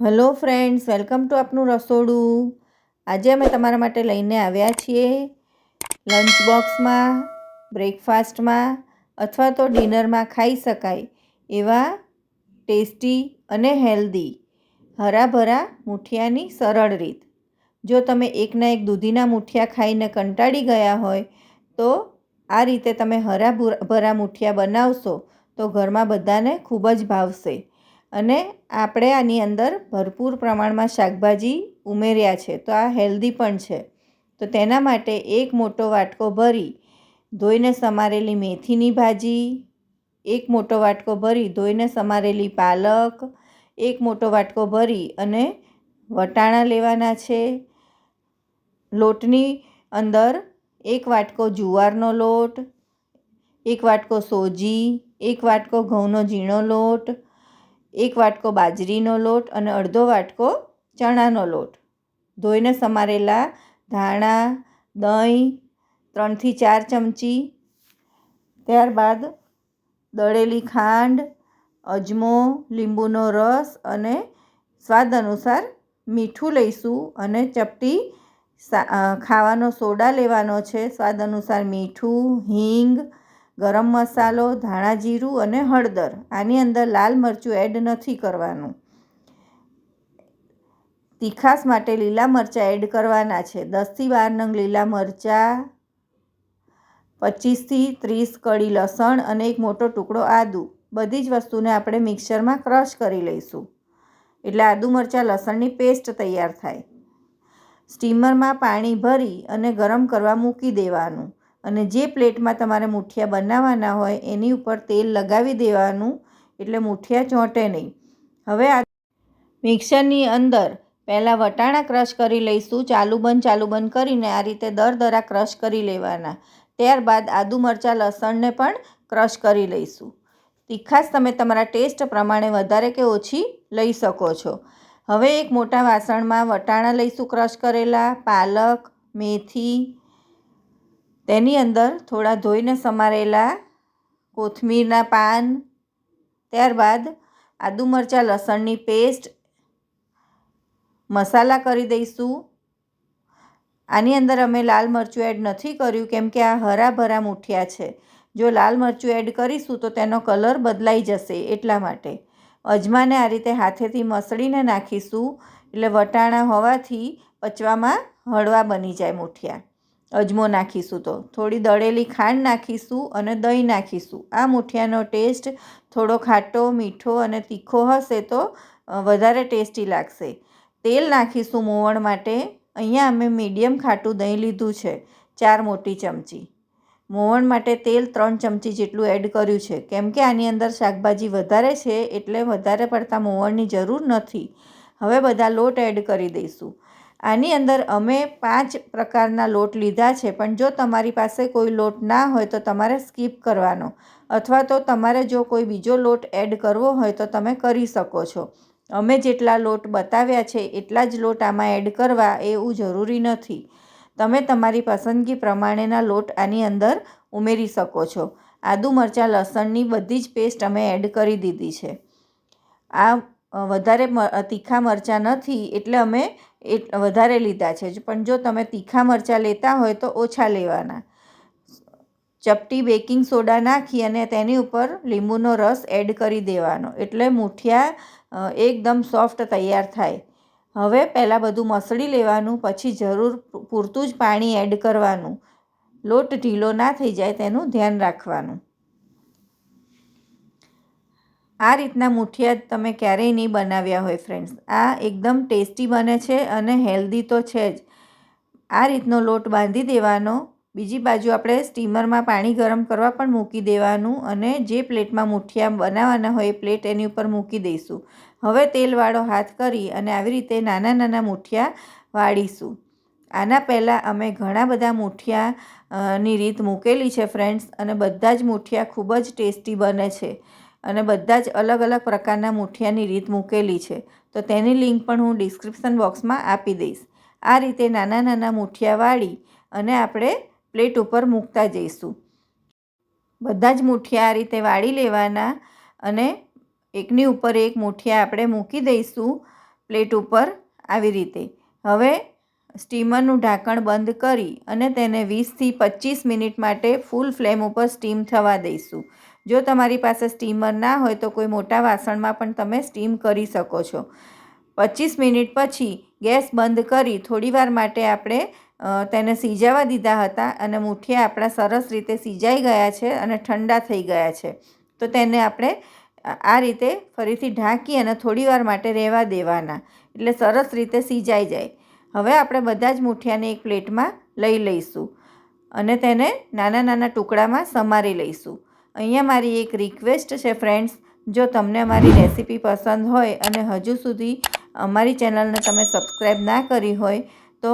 Hello friends, welcome to આપનું રસોડું. આજે અમે તમારા માટે લઈને આવ્યા છીએ લંચ બોક્સમાં, બ્રેકફાસ્ટમાં અથવા તો ડિનરમાં ખાઈ શકાય એવા ટેસ્ટી અને હેલ્ધી, હરાભરા મૂઠિયાની સરળ રીત. જો તમે એકના એક દૂધીના મૂઠિયા ખાઈને કંટાળી ગયા હોય, તો આ રીતે તમે હરા ભરા મૂઠિયા બનાવશો તો ઘરમાં બધાને ખૂબ જ ભાવશે. અને આપણે આની અંદર ભરપૂર પ્રમાણમાં શાકભાજી ઉમેર્યા છે. તો આ હેલ્ધી પણ છે. તો તેના માટે એક મોટો વાટકો ભરી ધોઈને સમારેલી મેથીની ભાજી, એક મોટો વાટકો ભરી ધોઈને સમારેલી પાલક, એક મોટો વાટકો ભરી અને વટાણા લેવાના છે. લોટની અંદર એક વાટકો જુવારનો લોટ, એક વાટકો સોજી, એક વાટકો ઘઉંનો ઝીણો લોટ એક વાટકો બાજરીનો લોટ અને અડધો વાટકો ચણાનો લોટ. ધોઈને સમારેલા ધાણા, દહીં, ત્રણથી ચાર ચમચી, ત્યારબાદ દળેલી ખાંડ, અજમો, લીંબુનો રસ અને સ્વાદ અનુસાર મીઠું લઈશું અને ચપટી ખાવાનો સોડા લેવાનો છે. સ્વાદ અનુસાર મીઠું, હિંગ ગરમ મસાલો, ધાણા જીરું અને હળદર. આની અંદર લાલ મરચું એડ નથી કરવાનું. તીખાસ માટે લીલા મરચાં એડ કરવાના છે. દસથી બાર નંગ લીલા મરચાં, પચીસથી ત્રીસ કળી લસણ અને એક મોટો ટુકડો આદું. બધી જ વસ્તુને આપણે મિક્સરમાં ક્રશ કરી લઈશું. એટલે આદુ મરચાં લસણની પેસ્ટ તૈયાર થાય. સ્ટીમરમાં પાણી ભરી અને ગરમ કરવા મૂકી દેવાનું. અને જે પ્લેટમાં તમારે મૂઠિયા બનાવવાના હોય એની ઉપર તેલ લગાવી દેવાનું, એટલે મૂઠિયા ચોંટે નહીં. હવે આ મિક્સરની અંદર પહેલાં વટાણા ક્રશ કરી લઈશું, ચાલુ બંધ ચાલુ બંધ કરીને આ રીતે દર દરા ક્રશ કરી લેવાના. ત્યારબાદ આદુ મરચાં, લસણને પણ ક્રશ કરી લઈશું. તીખાશ તમે તમારા ટેસ્ટ પ્રમાણે વધારે કે ઓછી લઈ શકો છો. હવે એક મોટા વાસણમાં વટાણા લઈશું ક્રશ કરેલા, પાલક, મેથી તેની અંદર થોડા ધોઈને સમારેલા કોથમીરના પાન, ત્યારબાદ આદુ મરચાં, લસણની પેસ્ટ, મસાલા કરી દઈશું. આની અંદર અમે લાલ મરચું એડ નથી કર્યું, કેમ કે આ હરાભરા મૂઠિયા છે. જો લાલ મરચું એડ કરીશું તો તેનો કલર બદલાઈ જશે એટલા માટે. અજમાને આ રીતે હાથેથી મસળીને નાખીશું, એટલે વટાણા હોવાથી પચવામાં હળવા બની જાય મૂઠિયા. અજમો નાખીશું તો. થોડી દળેલી ખાંડ નાખીશું અને દહીં નાખીશું. આ મૂઠિયાનો ટેસ્ટ થોડો ખાટો, મીઠો અને તીખો હશે તો વધારે ટેસ્ટી લાગશે. તેલ નાખીશું મોવણ માટે. અહીંયા અમે મીડિયમ ખાટું દહીં લીધું છે, ચાર મોટી ચમચી. મોવણ માટે તેલ ત્રણ ચમચી જેટલું એડ કર્યું છે. કેમ કે આની અંદર શાકભાજી વધારે છે એટલે વધારે પડતા મોવણની જરૂર નથી. હવે બધા લોટ એડ કરી દઈશું. આની અંદર અમે પાંચ પ્રકારના લોટ લીધા છે, પણ જો તમારી પાસે કોઈ લોટ ના હોય તો તમારે સ્કીપ કરવાનો. અથવા તો તમારે જો કોઈ બીજો લોટ એડ કરવો હોય તો તમે કરી શકો છો. અમે જેટલા લોટ બતાવ્યા છે, એટલા જ લોટ આમાં એડ કરવા એવું જરૂરી નથી. તમે તમારી પસંદગી પ્રમાણેના લોટ આની અંદર ઉમેરી શકો છો. આદુ, મરચાં, લસણની બધી જ પેસ્ટ અમે એડ કરી દીધી છે. આ વધારે તીખા મરચાં નથી, એટલે અમે એ વધારે લીધા છે પણ જો તમે તીખા મરચાં લેતા હોય તો ઓછા લેવાના. ચપટી બેકિંગ સોડા નાખી અને તેની ઉપર લીંબુનો રસ એડ કરી દેવાનો. એટલે મૂઠિયા એકદમ સોફ્ટ તૈયાર થાય. હવે પહેલાં બધું મસળી લેવાનું, પછી જરૂર પૂરતું જ પાણી એડ કરવાનું. લોટ ઢીલો ના થઈ જાય તેનું ધ્યાન રાખવાનું. આ રીતના મૂઠિયા તમે ક્યારેય નહીં બનાવ્યા હોય ફ્રેન્ડ્સ આ એકદમ ટેસ્ટી બને છે અને હેલ્ધી તો છે જ. આ રીતનો લોટ બાંધી દેવાનો. બીજી બાજુ આપણે સ્ટીમરમાં પાણી ગરમ કરવા પણ મૂકી દેવાનું અને જે પ્લેટમાં મૂઠિયા બનાવવાના હોય એ પ્લેટ એની ઉપર મૂકી દઈશું. હવે તેલવાળો હાથ કરી અને આવી રીતે નાના નાના મૂઠિયા વાળીશું. આના પહેલાં અમે ઘણા બધા મૂઠિયા ની રીત મૂકેલી છે ફ્રેન્ડ્સ અને બધા જ મૂઠિયા ખૂબ જ ટેસ્ટી બને છે. અને બધા જ અલગ અલગ પ્રકારના મૂઠિયાની રીત મૂકેલી છે. તો તેની લિંક પણ હું ડિસ્ક્રિપ્શન બોક્સમાં આપી દઈશ. આ રીતે નાના નાના મૂઠિયા વાળી અને આપણે પ્લેટ ઉપર મૂકતા જઈશું. બધા જ મૂઠિયા આ રીતે વાળી લેવાના અને એકની ઉપર એક મૂઠિયા આપણે મૂકી દઈશું પ્લેટ ઉપર આવી રીતે. હવે સ્ટીમરનું ઢાંકણ બંધ કરી અને તેને વીસથી પચીસ મિનિટ માટે ફૂલ ફ્લેમ ઉપર સ્ટીમ થવા દઈશું. જો તમારી પાસે સ્ટીમર ના હોય તો કોઈ મોટા વાસણમાં પણ તમે સ્ટીમ કરી શકો છો. પચીસ મિનિટ પછી ગેસ બંધ કરી થોડીવાર માટે આપણે તેને સીજાવા દીધા હતા અને મુઠિયા આપણા સરસ રીતે સીજાઈ ગયા છે અને ઠંડા થઈ ગયા છે. તો તેને આપણે આ રીતે ફરીથી ઢાંકી અને થોડીવાર માટે રહેવા દેવાના. એટલે સરસ રીતે સીજાઈ જાય. હવે આપણે બધા જ મુઠિયાને એક પ્લેટમાં લઈ લઈશું અને તેને નાના નાના ટુકડામાં સમારી લઈશું. અહીંયા મારી એક રિક્વેસ્ટ છે ફ્રેન્ડ્સ જો તમને અમારી રેસીપી પસંદ હોય અને હજુ સુધી અમારી ચેનલને તમે સબસ્ક્રાઈબ ના કરી હોય, તો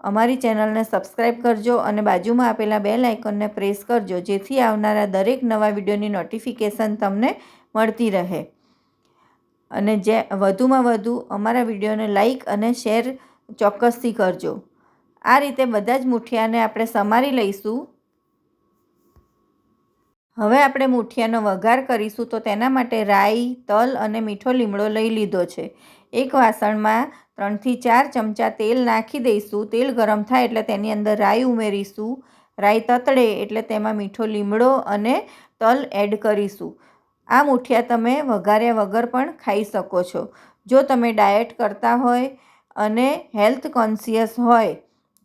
અમારી ચેનલને સબસ્ક્રાઈબ કરજો અને બાજુમાં આપેલા બે આઇકોનને પ્રેસ કરજો, જેથી આવનારા દરેક નવા વિડીયોની નોટિફિકેશન તમને મળતી રહે. અને જે વધુમાં વધુ અમારા વિડીયોને લાઈક અને શેર ચોક્કસથી કરજો. આ રીતે બધા જ મુઠિયાને આપણે સમારી લઈશું. હવે આપણે મૂઠિયાનો વઘાર કરીશું તો તેના માટે રાઈ, તલ અને મીઠો લીમડો લઈ લીધો છે. એક વાસણમાં ત્રણથી ચાર ચમચા તેલ નાખી દઈશું. તેલ ગરમ થાય એટલે તેની અંદર રાઈ ઉમેરીશું. રાઈ તતડે એટલે તેમાં મીઠો લીમડો અને તલ એડ કરીશું. આ મૂઠિયા તમે વઘાર્યા વગર પણ ખાઈ શકો છો. જો તમે ડાયટ કરતા હોય અને હેલ્થ કોન્શિયસ હોય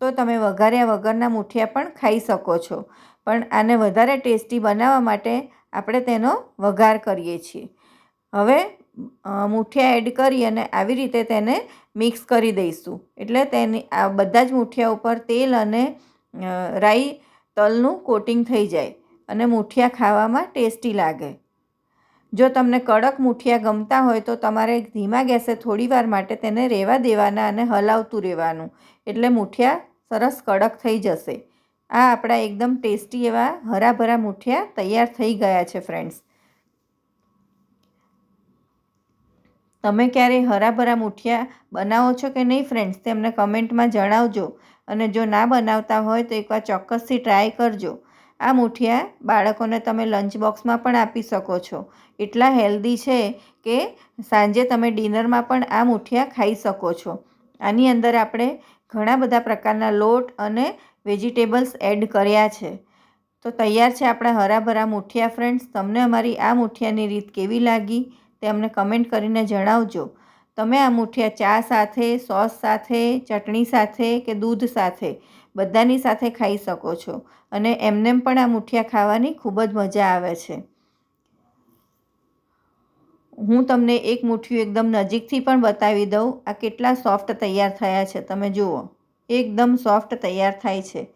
તો તમે વઘાર્યા વગરના મુઠિયા પણ ખાઈ શકો છો. પણ આને વધારે ટેસ્ટી બનાવવા માટે આપણે તેનો વઘાર કરીએ છીએ. હવે મુઠિયા એડ કરી અને આવી રીતે તેને મિક્સ કરી દઈશું. એટલે તેની, આ બધા જ મુઠિયા ઉપર તેલ અને રાઈ તલનું કોટિંગ થઈ જાય અને મુઠિયા ખાવામાં ટેસ્ટી લાગે. જો તમને કડક મુઠિયા ગમતા હોય તો તમારે ધીમા ગેસે થોડીવાર માટે તેને રહેવા દેવાના અને હલાવતું રહેવાનું. એટલે મૂઠિયા સરસ કડક થઈ જશે. આ આપણા એકદમ ટેસ્ટી એવા હરાભરા મૂઠિયા તૈયાર થઈ ગયા છે ફ્રેન્ડ્સ તમે ક્યારેય હરાભરા મૂઠિયા બનાવો છો કે નહીં ફ્રેન્ડ્સ તેમને કમેન્ટમાં જણાવજો. અને જો ના બનાવતા હોય તો એકવાર ચોક્કસથી ટ્રાય કરજો. આ મૂઠિયા બાળકોને તમે લંચ બોક્સમાં પણ આપી શકો છો. એટલા હેલ્ધી છે કે સાંજે તમે ડિનરમાં પણ આ મૂઠિયા ખાઈ શકો છો. આની અંદર આપણે ઘણા બધા પ્રકારના લોટ અને વેજીટેબલ્સ એડ કર્યા છે. તો તૈયાર છે આપણા હરાભરા મુઠિયા ફ્રેન્ડ્સ, તમને અમારી આ મુઠિયાની રીત કેવી લાગી તે અમને કમેન્ટ કરીને જણાવજો. તમે આ મુઠિયા ચા સાથે, સોસ સાથે, ચટણી સાથે કે દૂધ સાથે બધાની સાથે ખાઈ શકો છો અને એમનેમ પણ આ મુઠિયા ખાવાની ખૂબ જ મજા આવે છે. હું તમને એક મુઠ્ઠીયું એકદમ નજીકથી પણ બતાવી દઉં, આ કેટલા સોફ્ટ તૈયાર થયા છે, તમે જુઓ. એકદમ સોફ્ટ તૈયાર થાય છે.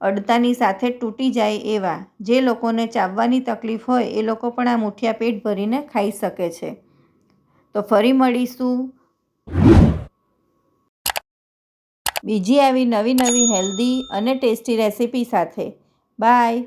અડતાની સાથે તૂટી જાય એવા. જે લોકોને ચાવવાની તકલીફ હોય, એ લોકો પણ આ મુઠિયા પેટ ભરીને ખાઈ શકે છે. તો ફરી મળીશું. બીજી આવી નવી નવી હેલ્ધી અને ટેસ્ટી રેસીપી સાથે. બાય